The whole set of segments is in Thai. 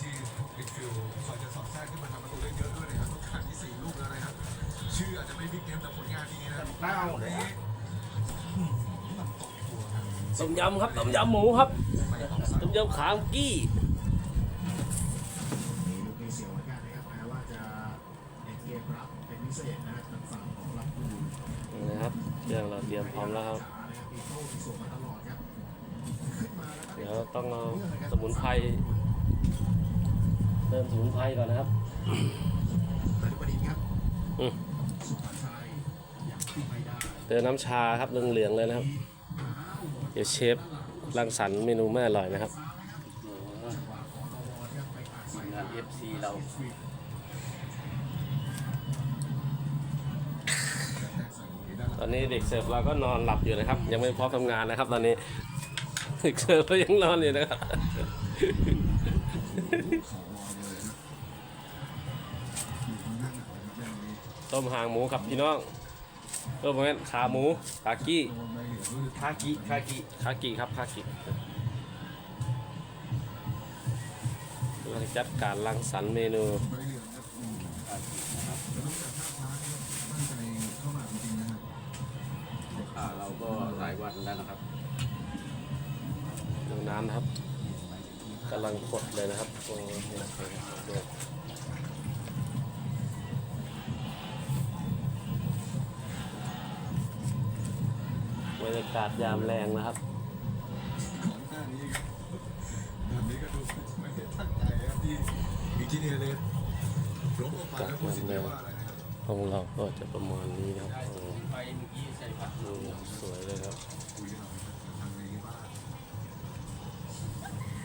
ที่มิดฟิลด์คอยจะสอดแทรกขึ้นมาทำประตูได้เยอะด้วยนะครับต้องการที่สี่ลูกแล้วนะครับชื่ออาจจะไม่บิ๊กเกมแต่ผลงานดีนะเต้าวันนี้อืมมันตกตัวครับต้มยำครับต้มยำหมูครับไม่ออกซ้ายต้มยำขางกี้มีลูกนี้เสียวเหมือนกันนะครับแม้ว่าจะเน้นเกมรับเป็นพิเศษนะครับทางฝั่งของลำพูนนี่นะครับเครื่องเราเตรียมพร้อมแล้วครับจ๋านะครับปีโต้มีส่วนมาตลอดครับขึ้นมาแล้วครับเดี๋ยวต้องเอาสมุนไพร เติมสมุนไพรก่อนนะครับนฤบดินครับอืมสุภาชัยยังขึ้นไม่ได้เติมน้ำชาครับเหลืองๆเลยนะครับ เดี๋ยวเชฟรังสรรค์เมนูไม่อร่อยนะครับงาน FC เราตอนนี้เด็กเสิร์ฟเราก็นอนหลับอยู่นะครับ ยังไม่พร้อมทำงานนะครับ ตอนนี้เด็กเสิร์ฟเรายังนอนอยู่นะครับ ต้มหางหมูครับพี่น้องเออเหมือนขาหมูขากี้คากิคากิคากิครับคากิกำลังจัดการรังสรรค์เมนูลูกค้าเราก็หลายวันแล้วนะครับดูน้ำนะครับกำลังกดเลยนะครับโอ้ยนี่นะครับ รยากาศยามแรงนะครับหน้านี้ครับแบบนี้ก็ดูไม่ได้ตั้งใจครับที่อินจิเนียเลยล้มลงไปแล้วพูดสิ่งที่ว่าอะไรนะครับของเราก็จะประมาณนี้นะครับไปเมื่อกี้ใส่ผักดูสวยเลยครับคุยกันหน่อยทางในบ้าน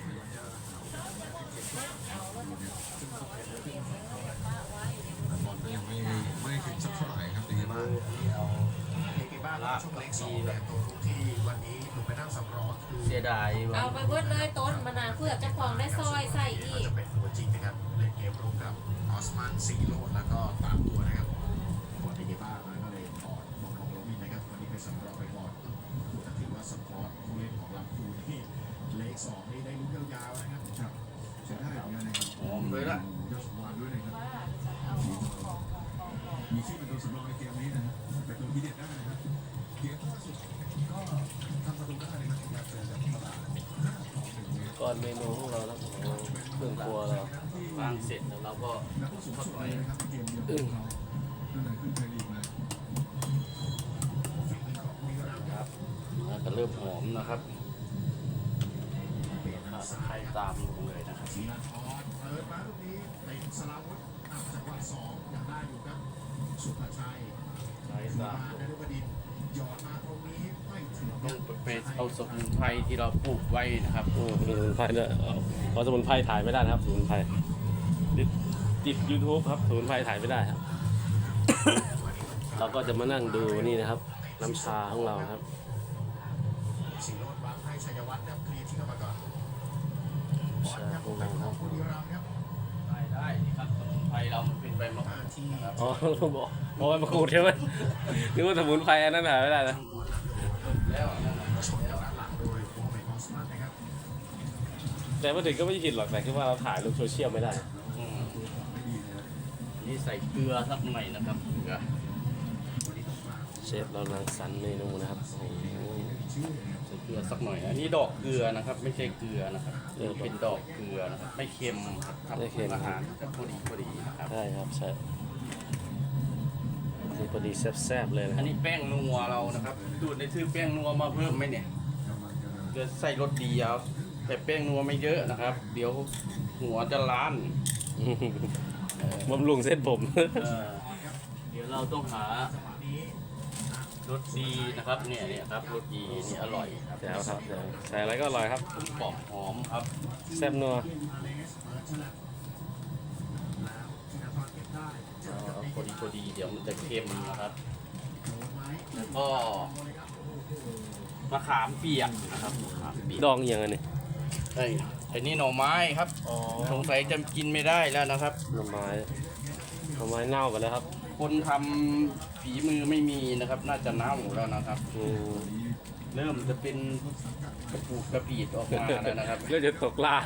ไม่ว่าจะหาโอาเก็บตัวอยู่เนี่ยซึ่งก็เป็นเรื่องที่บอลก็ยังไม่ไม่ถึงสักเท่าไหร่ครับในบ้านเอาเอก บ้านช่วงเล็กสองเนี่ยตัวทุกที่วันนี้ลงไปนั่งสำรองคือเสียดายว่าเอาไปเบิดเลยต้นมะนาวเพื่อเจะของได้ซอยใส่อีก จะเป็นตัวจริงนะครับเล่นเกมรุกกับออสมันซีโรดแล้วก็ตามตัวนะครับกดเอกบ้านมาก็เลยถอดมองลงลวินนะครับวันนี้เป็นสำรองไปก่อนแต่ถือว่าสปอร์ตผู้เล่นของลำพูนนี่เลขสองนี่ได้ลุ้นยาวๆนะครับครับใช้ได้เหมือนกันนะครับหอมเลยล่ะยอดสมานด้วยนะครับมีชื่อเป็นตัวสำรองในเกมนี้นะฮะเป็นตัวที่เด็ดได้นะครับ รก่อนเมนูของเราแล้วเครื่องครัวเราวางเสร็จแล้วเราก็นักสู้สูงสุดเรับในเกมเดียวของเขาตั้งแต่ขึ้นไทยลีกมาครับแล้วก็เริ่มหอมนะครับขาตะไครตามลงเลยนะครับสีนันทรเปิดมาลูกนี้ในสลาวุธอัพจังหวะสองยังได้อยู่ครับ สุภาชัยใช้มาตามนฤบดินหยอดมาตรงนี้ ต้องไปเอาสมุนไพรที่เราปลูกไว้นะครับอืมมีสมุนไพรด้วยเอาเพราะสมุนไพรถ่ายไม่ได้นะครับ สมุนไพรติดติด YouTube ครับสมุนไพรถ่ายไม่ได้ครับ เราก็จะมานั่งดูนี่นะครับ น้ำชาของเราครับสีโรดวางให้ชัยวัฒน์ครับเคลียร์ทิ้งออกมาก่อนบอลชาครับของเป็เรานคขรัอบงบุรีรัมย์ครับได้ได้ครับสมุนไพรเรามันเป็นใบมะกมารูดที่นะครับอ๋อบอกบอกว่ามะกรูดใช่ไหมนึกว่าสมุนไพรอันนั้นถ่ายไม่ได้นะ แล้วนั่นน่ะชนแล้วด้านหลังโดยโมเมนต์ออสมันนะครับแต่มาถึงก็ไม่ผิดหรอกแต่คือว่าเราถ่ายลงโซเชียลไม่ได้อืมนี่ใส่เกลือสักหน่อยนะครับเกลือเชฟเราลังสรรค์เมนูนะครับโอ้โหใส่เกลือสักหน่อยอันนี้ดอกเกลือนะครับ ไม่ใช่เกลือนะครับเออเป็นดอกเกลือนะครับไม่เค็มครับทำไม่เค็มอาหารจะพอดีพอดีนะครับ ใช่ครับใช่นี่ พอดีแซ่บๆเลยนะคอัรันบนี้แป้งนัวเรานะครับดูดในชื่อแป้งนัวมาเพิ่มไหมเนี่ยจะใส่รสดีเอาแต่แป้งนัวไม่เยอะนะครับ เดี๋ยวหัวจะล้านเออบำรุงเส้นผมเออเดี๋ยวเราต้องหารสดีนะครับเนี่ยเนี่ยครับรสดีนี่อร่อยครับแจ๋วครับแจ๋วใส่อะไรก็อร่อยครับผมกรอบหอมครับแซ่บนัว พอดีพอดีเดี๋ยวมันจะเค็มนะครับ แล้วก็มะขามเปียกนะครับมะขามเปียกดองอหย่างอันนี้ไอ้ไอ้นี่หน่อไม้ครับอ๋อสงสัยจะกินไม่ได้แล้วนะครับ หน่อไม้หน่อไม้เน่ากันแล้วครับ คนทำฝีมือไม่มีนะครับ น่าจะเน่าแล้วนะครับอืมเริ่มจะเป็นกระปูดกระปีดออกมาแล้วนะครับเรื่องจะตกล่า